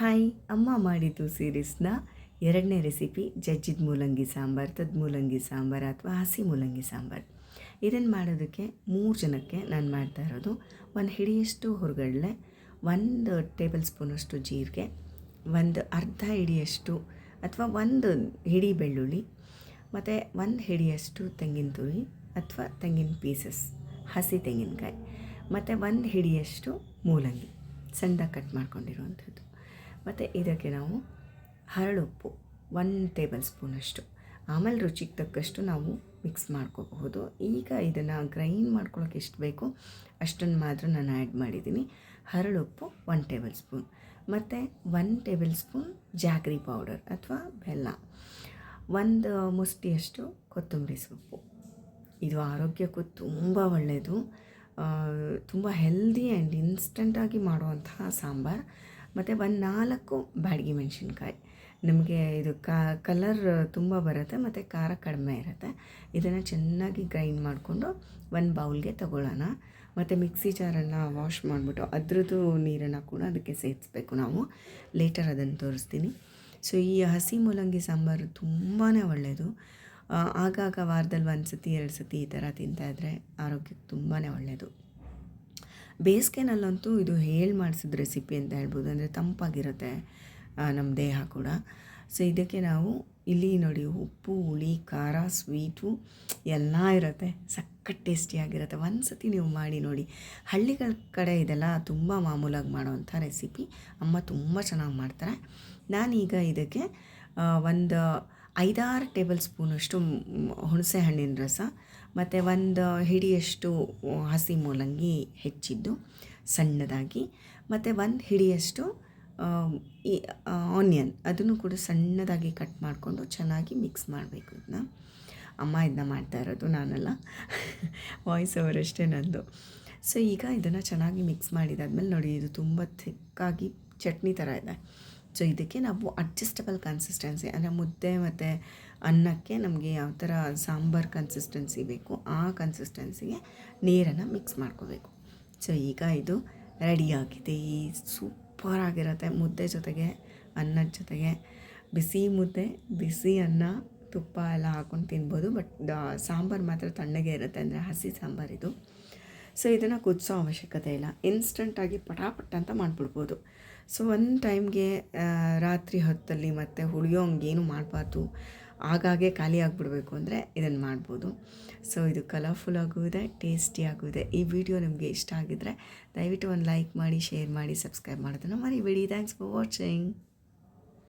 Hi, ಅಮ್ಮ ಮಾಡಿದ್ದು ಸೀರೀಸ್ನ ಎರಡನೇ ರೆಸಿಪಿ ಜಜ್ಜಿದ ಮೂಲಂಗಿ ಸಾಂಬಾರು, ತದ್ ಮೂಲಂಗಿ ಸಾಂಬಾರು ಅಥವಾ ಹಸಿ ಮೂಲಂಗಿ ಸಾಂಬಾರು. ಇದನ್ನು ಮಾಡೋದಕ್ಕೆ ಮೂರು ಜನಕ್ಕೆ ನಾನು ಮಾಡ್ತಾ ಇರೋದು. ಒಂದು ಹಿಡಿಯಷ್ಟು ಹುರ್ಗಡಲೆ, ಒಂದು ಟೇಬಲ್ ಸ್ಪೂನಷ್ಟು ಜೀರಿಗೆ, ಒಂದು ಅರ್ಧ ಹಿಡಿಯಷ್ಟು ಅಥವಾ ಒಂದು ಹಿಡಿ ಬೆಳ್ಳುಳ್ಳಿ, ಮತ್ತು ಒಂದು ಹಿಡಿಯಷ್ಟು ತೆಂಗಿನ ತುರಿ ಅಥವಾ ತೆಂಗಿನ ಪೀಸಸ್ ಹಸಿ ತೆಂಗಿನಕಾಯಿ, ಮತ್ತು ಒಂದು ಹಿಡಿಯಷ್ಟು ಮೂಲಂಗಿ, ಸಣ್ಣ ಕಟ್ ಮಾಡ್ಕೊಂಡಿರುವಂಥದ್ದು. ಮತ್ತು ಇದಕ್ಕೆ ನಾವು ಹರಳುಪ್ಪು ಒನ್ ಟೇಬಲ್ ಸ್ಪೂನಷ್ಟು ಆಮೇಲೆ ರುಚಿಗೆ ತಕ್ಕಷ್ಟು ನಾವು ಮಿಕ್ಸ್ ಮಾಡ್ಕೋಬಹುದು. ಈಗ ಇದನ್ನು ಗ್ರೈಂಡ್ ಮಾಡ್ಕೊಳ್ಳೋಕೆ ಎಷ್ಟು ಬೇಕು ಅಷ್ಟನ್ನು ಮಾತ್ರ ನಾನು ಆ್ಯಡ್ ಮಾಡಿದ್ದೀನಿ ಹರಳುಪ್ಪು ಒನ್ ಟೇಬಲ್ ಸ್ಪೂನ್ ಮತ್ತು one tablespoon jaggery powder ಅಥವಾ ಬೆಲ್ಲ. ಒಂದು ಮುಷ್ಟಿಯಷ್ಟು ಕೊತ್ತಂಬರಿ ಸೊಪ್ಪು. ಇದು ಆರೋಗ್ಯಕ್ಕೂ ತುಂಬ ಒಳ್ಳೆಯದು ತುಂಬ ಹೆಲ್ದಿ ಆ್ಯಂಡ್ ಇನ್ಸ್ಟೆಂಟಾಗಿ ಮಾಡುವಂತಹ ಸಾಂಬಾರು. ಮತ್ತು ಒಂದು ನಾಲ್ಕು ಬಾಡಿಗೆ ಮೆಣಸಿನ್ಕಾಯಿ. ನಮಗೆ ಇದು ಕಲರ್ ತುಂಬ ಬರುತ್ತೆ, ಮತ್ತು ಖಾರ ಕಡಿಮೆ ಇರುತ್ತೆ. ಇದನ್ನು ಚೆನ್ನಾಗಿ ಗ್ರೈಂಡ್ ಮಾಡಿಕೊಂಡು ಒಂದು ಬೌಲ್ಗೆ ತಗೊಳ್ಳೋಣ. ಮತ್ತು ಮಿಕ್ಸಿ ಜಾರನ್ನು ವಾಶ್ ಮಾಡಿಬಿಟ್ಟು ಅದ್ರದ್ದು ನೀರನ್ನು ಕೂಡ ಅದಕ್ಕೆ ಸೇರಿಸ್ಬೇಕು ನಾವು. ಲೇಟರ್ ಅದನ್ನು ತೋರಿಸ್ತೀನಿ. ಸೊ ಈ ಹಸಿ ಮೂಲಂಗಿ ಸಾಂಬಾರು ತುಂಬಾ ಒಳ್ಳೆಯದು ಆಗಾಗ ವಾರದಲ್ಲಿ ಒಂದು ಸತಿ ಎರಡು ಸತಿ ಈ ಥರ ತಿಂತಾಯಿದ್ರೆ ಆರೋಗ್ಯಕ್ಕೆ ತುಂಬಾ ಒಳ್ಳೆಯದು ಬೇಸಿಗೆನಲ್ಲಂತೂ ಇದು ಹೇಳಿ ಮಾಡಿಸಿದ ರೆಸಿಪಿ ಅಂತ ಹೇಳ್ಬೋದು. ಅಂದರೆ ತಂಪಾಗಿರುತ್ತೆ ನಮ್ಮ ದೇಹ ಕೂಡ. ಸೊ ಇದಕ್ಕೆ ನಾವು ಇಲ್ಲಿ ನೋಡಿ, ಉಪ್ಪು, ಹುಳಿ, ಖಾರ, ಸ್ವೀಟು ಎಲ್ಲ ಇರುತ್ತೆ. ಸಖತ್ ಟೇಸ್ಟಿಯಾಗಿರುತ್ತೆ ಒಂದು ಸತಿ ನೀವು ಮಾಡಿ ನೋಡಿ. ಹಳ್ಳಿಗಳ ಕಡೆ ಇದೆಲ್ಲ ತುಂಬ ಮಾಮೂಲಾಗಿ ಮಾಡೋವಂಥ ರೆಸಿಪಿ. ಅಮ್ಮ ತುಂಬ ಚೆನ್ನಾಗಿ ಮಾಡ್ತಾರೆ. ನಾನೀಗ ಇದಕ್ಕೆ ಒಂದು ಐದಾರು ಟೇಬಲ್ ಸ್ಪೂನಷ್ಟು ಹುಣಸೆ ಹಣ್ಣಿನ ರಸ, ಮತ್ತು ಒಂದು ಹಿಡಿಯಷ್ಟು ಹಸಿ ಮೂಲಂಗಿ ಹೆಚ್ಚಿದ್ದು ಸಣ್ಣದಾಗಿ, ಮತ್ತು ಒಂದು ಹಿಡಿಯಷ್ಟು ಈ ಆನಿಯನ್ ಅದನ್ನು ಕೂಡ ಸಣ್ಣದಾಗಿ ಕಟ್ ಮಾಡಿಕೊಂಡು ಚೆನ್ನಾಗಿ ಮಿಕ್ಸ್ ಮಾಡಬೇಕು ಇದನ್ನ. ಅಮ್ಮ ಇದನ್ನ ಮಾಡ್ತಾ ಇರೋದು, ನಾನಲ್ಲ. ವಾಯ್ಸ್ ಅವರಷ್ಟೇ ನಂದು. ಸೊ ಈಗ ಇದನ್ನು ಚೆನ್ನಾಗಿ ಮಿಕ್ಸ್ ಮಾಡಿದಾದ್ಮೇಲೆ ನೋಡಿ, ಇದು ತುಂಬ ಥಿಕ್ಕಾಗಿ ಚಟ್ನಿ ಥರ ಇದೆ. ಸೊ ಇದಕ್ಕೆ ನಾವು ಅಡ್ಜಸ್ಟಬಲ್ ಕನ್ಸಿಸ್ಟೆನ್ಸಿ ಅಂದರೆ ಮುದ್ದೆ ಮತ್ತು ಅನ್ನಕ್ಕೆ ನಮಗೆ ಯಾವ ಥರ ಸಾಂಬಾರ್ ಕನ್ಸಿಸ್ಟೆನ್ಸಿ ಬೇಕು, ಆ ಕನ್ಸಿಸ್ಟೆನ್ಸಿಗೆ ನೀರನ್ನು ಮಿಕ್ಸ್ ಮಾಡ್ಕೋಬೇಕು. ಸೊ ಈಗ ಇದು ರೆಡಿಯಾಗಿದೆ ಈ ಸೂಪರ್ ಆಗಿರುತ್ತೆ. ಮುದ್ದೆ ಜೊತೆಗೆ, ಅನ್ನದ ಜೊತೆಗೆ. ಬಿಸಿ ಮುದ್ದೆ, ಬಿಸಿ ಅನ್ನ, ತುಪ್ಪ ಎಲ್ಲ ಹಾಕ್ಕೊಂಡು ತಿನ್ಬೋದು ಬಟ್ ಸಾಂಬಾರು ಮಾತ್ರ ತಣ್ಣಗೆ ಇರುತ್ತೆ ಅಂದರೆ ಹಸಿ ಸಾಂಬಾರಿದು ಸೊ ಇದನ್ನು ಕುದಿಸೋ ಅವಶ್ಯಕತೆ ಇಲ್ಲ. ಇನ್ಸ್ಟಂಟಾಗಿ ಪಟಾಪಟ್ ಅಂತ ಮಾಡಿಬಿಡ್ಬೋದು. ಸೊ ಒಂದು ಟೈಮ್ಗೆ ರಾತ್ರಿ ಹೊತ್ತಲ್ಲಿ ಮತ್ತು ಉಳಿಯೋಂಗೇನು ಮಾಡಬಾರ್ದು. ಆಗಾಗೆ ಖಾಲಿ ಆಗಿಬಿಡ್ಬೇಕು ಅಂದರೆ ಇದನ್ನು ಮಾಡ್ಬೋದು. ಸೊ ಇದು ಕಲರ್ಫುಲ್ ಇದೆ ಟೇಸ್ಟಿ ಇದೆ ಈ ವಿಡಿಯೋ ನಿಮಗೆ ಇಷ್ಟ ಆಗಿದ್ದರೆ ದಯವಿಟ್ಟು ಒಂದು ಲೈಕ್ ಮಾಡಿ ಶೇರ್ ಮಾಡಿ ಸಬ್ಸ್ಕ್ರೈಬ್ ಮಾಡೋದನ್ನು ಮರಿಬೇಡಿ. Thanks for watching